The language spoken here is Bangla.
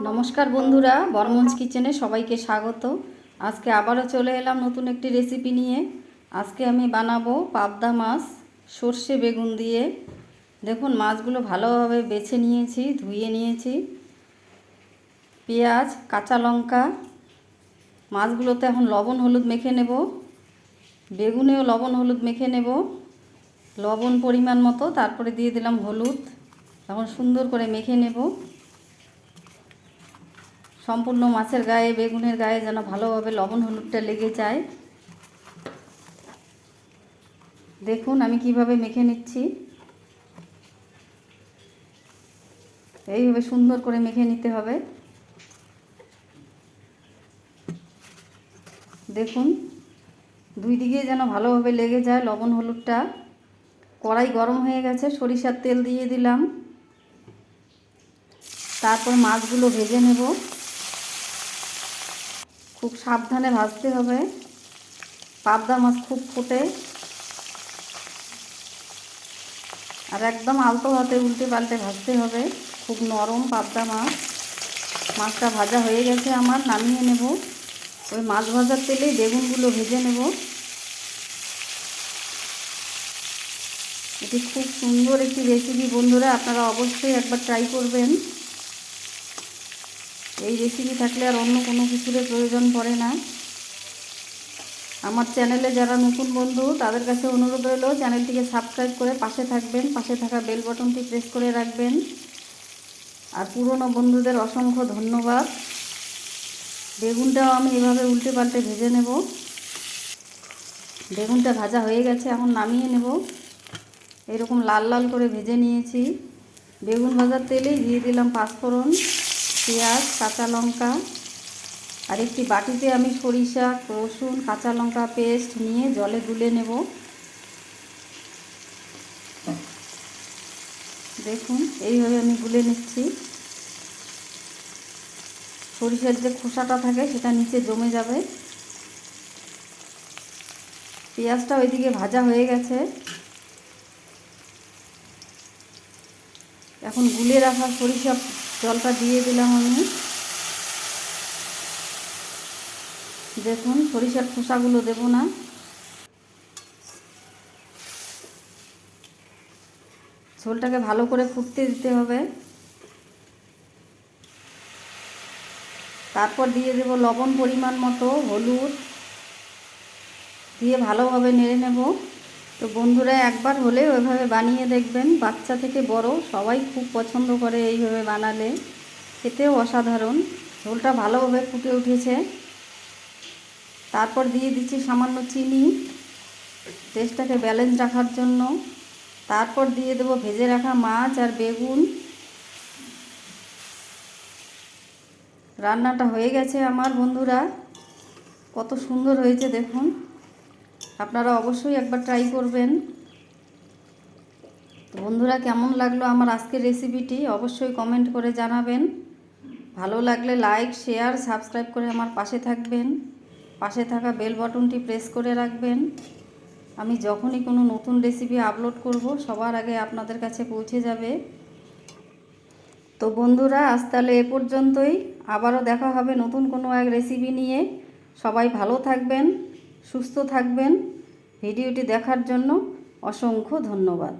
নমস্কার বন্ধুরা, বর্মন্স কিচেনে সবাইকে স্বাগত। আজকে আবারও চলে এলাম নতুন একটি রেসিপি নিয়ে। আজকে আমি বানাবো পাবদা মাছ, সর্ষে বেগুন দিয়ে। দেখুন, মাছগুলো ভালোভাবে বেছে নিয়েছি, ধুয়ে নিয়েছি। পেঁয়াজ, কাঁচা লঙ্কা। মাছগুলোতে এখন লবণ, হলুদ মেখে নেব। বেগুনেও লবণ, হলুদ মেখে নেব। লবণ পরিমাণ মতো, তারপরে দিয়ে দিলাম হলুদ। এখন সুন্দর করে মেখে নেব। সম্পূর্ণ মাছের গায়ে, বেগুনের গায়ে যেন ভালোভাবে লবণ হলুদটা লেগে যায়। দেখুন আমি কীভাবে মেখে নিচ্ছি। এইভাবে সুন্দর করে মেখে নিতে হবে। দেখুন, দুই দিকে যেন ভালোভাবে লেগে যায় লবণ হলুদটা। কড়াই গরম হয়ে গেছে, সরিষার তেল দিয়ে দিলাম। তারপর মাছগুলো ভেজে নেব। খুব সাবধানে ভাজতে হবে। পাবদা মাছ খুব ফোটে। আর একদম আলতো হাতে উল্টে পাল্টে ভাজতে হবে। খুব নরম পাবদা মাছ। মাছটা ভাজা হয়ে গেছে আমার, নামিয়ে নেব। ওই মাছ ভাজার তেলেই বেগুনগুলো ভেজে নেব। এটি খুব সুন্দর একটি রেসিপি বন্ধুরা। আপনারা অবশ্যই একবার ট্রাই করবেন। এই রেসিপি থাকলে আর অন্য কোনো কিছুর প্রয়োজন পড়ে না। আমার চ্যানেলে যারা নতুন বন্ধু, তাদের কাছে অনুরোধ রইল চ্যানেলটিকে সাবস্ক্রাইব করে পাশে থাকবেন, পাশে থাকা বেল বটনটি প্রেস করে রাখবেন। আর পুরনো বন্ধুদের অসংখ্য ধন্যবাদ। বেগুনটাও আমি এভাবে উল্টে পাল্টে ভেজে নেব। বেগুনটা ভাজা হয়ে গেছে, এখন নামিয়ে নেব। এরকম লাল লাল করে ভেজে নিয়েছি। বেগুন ভাজার তেলেই দিয়ে দিলাম পাঁচফোড়ন। পেঁয়াজ, কাঁচা লঙ্কা আর একটি বাটিতে আমি সরিষা, রসুন, কাঁচা লঙ্কা পেস্ট নিয়ে জলে গুলে নেব। দেখুন, এইভাবে আমি গুলে নিচ্ছি। সরিষার যে খোসাটা থাকে, সেটা নিচে জমে যাবে। পেঁয়াজটা ওইদিকে ভাজা হয়ে গেছে। এখন গুলে রাখা সরিষা জলটা দিয়ে দিলাম আমি। দেখুন, সরিষার খোসাগুলো দেব না। ঝোলটাকে ভালো করে ফুটতে দিতে হবে। তারপর দিয়ে দেব লবণ পরিমাণ মতো, হলুদ। দিয়ে ভালোভাবে নেড়ে নেব। তো বন্ধুরা একবার হলে ওইভাবে বানিয়ে দেখবেন। বাচ্চা থেকে বড় সবাই খুব পছন্দ করে এইভাবে বানালে। খেতেও অসাধারণ। ঝোলটা ভালোভাবে ফুটে উঠেছে। তারপর দিয়ে দিচ্ছি সামান্য চিনি। টেস্টটাকে ব্যালেন্স রাখার জন্য। তারপর দিয়ে দেবো ভেজে রাখা মাছ আর বেগুন। রান্নাটা হয়ে গেছে আমার বন্ধুরা। কত সুন্দর হয়েছে দেখুন। আপনারা অবশ্যই একবার ট্রাই করবেন। তো বন্ধুরা, কেমন লাগল আমার আজকের রেসিপিটি অবশ্যই কমেন্ট করে জানাবেন। ভালো লাগলে লাইক শেয়ার সাবস্ক্রাইব করে আমার পাশে থাকবেন। পাশে থাকা বেল বটনটি প্রেস করে রাখবেন। আমি যখনই কোনো নতুন রেসিপি আপলোড করব, সবার আগে আপনাদের কাছে পৌঁছে যাবে। তো বন্ধুরা, আজ তাহলে এ পর্যন্তই। আবারও দেখা হবে নতুন কোনো এক রেসিপি নিয়ে। সবাই ভালো থাকবেন। সুস্থ থাকবেন। ভিডিওটি দেখার জন্য অসংখ্য ধন্যবাদ।